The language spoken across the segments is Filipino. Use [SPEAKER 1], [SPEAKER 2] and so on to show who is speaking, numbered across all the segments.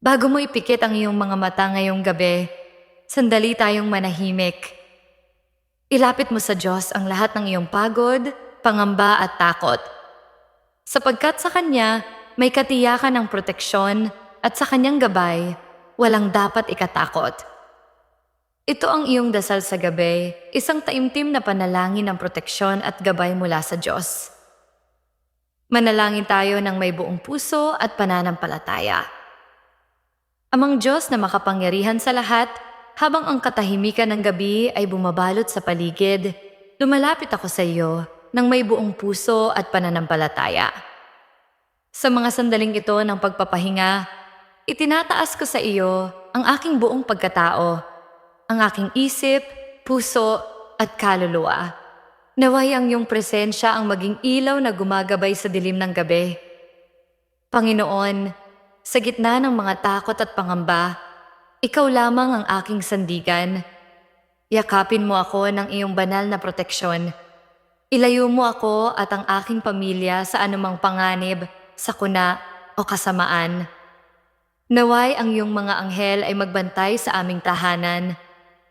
[SPEAKER 1] Bago mo ipikit ang iyong mga mata ngayong gabi, sandali tayong manahimik. Ilapit mo sa Diyos ang lahat ng iyong pagod, pangamba at takot. Sapagkat sa Kanya, may katiyakan ng proteksyon at sa Kanyang gabay, walang dapat ikatakot. Ito ang iyong dasal sa gabi, isang taimtim na panalangin ng proteksyon at gabay mula sa Diyos. Manalangin tayo ng may buong puso at pananampalataya. Amang Diyos na makapangyarihan sa lahat, habang ang katahimikan ng gabi ay bumabalot sa paligid, lumalapit ako sa iyo ng may buong puso at pananampalataya. Sa mga sandaling ito ng pagpapahinga, itinataas ko sa iyo ang aking buong pagkatao, ang aking isip, puso at kaluluwa. Naway ang iyong presensya ang maging ilaw na gumagabay sa dilim ng gabi. Panginoon, sa gitna ng mga takot at pangamba, ikaw lamang ang aking sandigan. Yakapin mo ako ng iyong banal na proteksyon. Ilayo mo ako at ang aking pamilya sa anumang panganib, sakuna o kasamaan. Naway ang iyong mga anghel ay magbantay sa aming tahanan,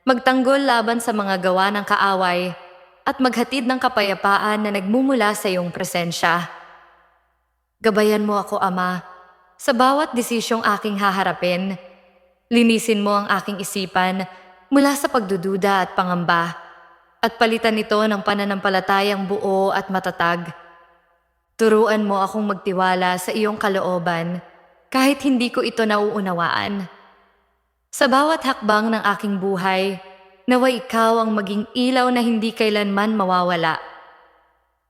[SPEAKER 1] magtanggol laban sa mga gawa ng kaaway, at maghatid ng kapayapaan na nagmumula sa iyong presensya. Gabayan mo ako, Ama, sa bawat desisyong aking haharapin. Linisin mo ang aking isipan mula sa pagdududa at pangamba, at palitan ito ng pananampalatayang buo at matatag. Turuan mo akong magtiwala sa iyong kalooban kahit hindi ko ito nauunawaan. Sa bawat hakbang ng aking buhay, naway ikaw ang maging ilaw na hindi kailanman mawawala.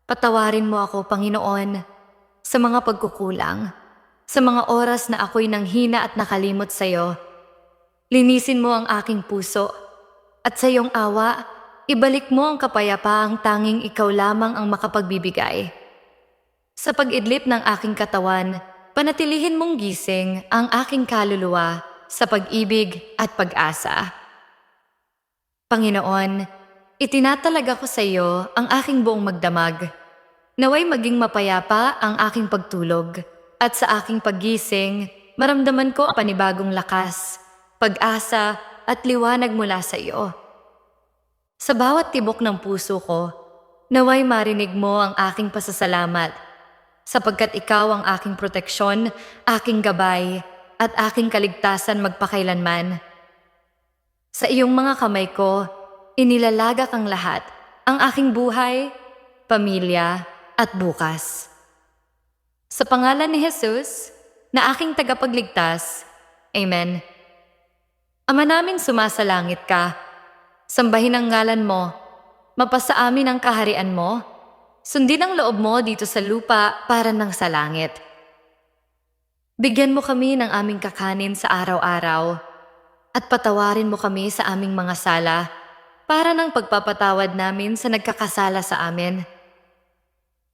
[SPEAKER 1] Patawarin mo ako, Panginoon, sa mga pagkukulang, sa mga oras na ako'y nanghina at nakalimot sa iyo. Linisin mo ang aking puso, at sa iyong awa, ibalik mo ang kapayapaang tanging ikaw lamang ang makapagbibigay. Sa pag-idlip ng aking katawan, panatilihin mong gising ang aking kaluluwa sa pag-ibig at pag-asa. Panginoon, itinatalaga ko sa iyo ang aking buong magdamag. Naway maging mapayapa ang aking pagtulog at sa aking paggising, maramdaman ko ang panibagong lakas, pag-asa at liwanag mula sa iyo. Sa bawat tibok ng puso ko, naway marinig mo ang aking pasasalamat sapagkat ikaw ang aking proteksyon, aking gabay, at aking kaligtasan magpakailanman. Sa iyong mga kamay ko, inilalagak ang lahat, ang aking buhay, pamilya, at bukas. Sa pangalan ni Jesus, na aking tagapagligtas, Amen. Ama namin sumasalangit ka, sambahin ang ngalan mo, mapasa amin ang kaharian mo, sundin ang loob mo dito sa lupa para ng sa langit. Bigyan mo kami ng aming kakanin sa araw-araw, at patawarin mo kami sa aming mga sala, para ng pagpapatawad namin sa nagkakasala sa amin.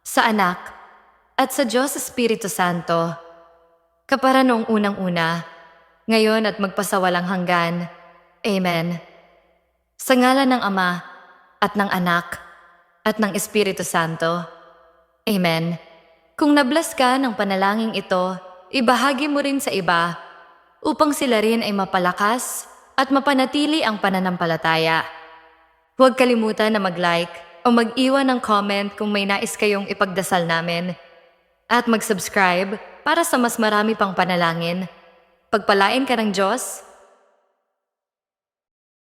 [SPEAKER 1] sa Anak, at sa Diyos Espiritu Santo, kapara noong unang-una, ngayon at magpasawalang hanggan. Amen. Sa ngalan ng Ama, at ng Anak, at ng Espiritu Santo. Amen. Kung nablas ka ng panalangin ito, ibahagi mo rin sa iba upang sila rin ay mapalakas at mapanatili ang pananampalataya. Huwag kalimutan na mag-like o mag-iwan ng comment kung may nais kayong ipagdasal namin. At mag-subscribe para sa mas marami pang panalangin. Pagpalain ka ng Diyos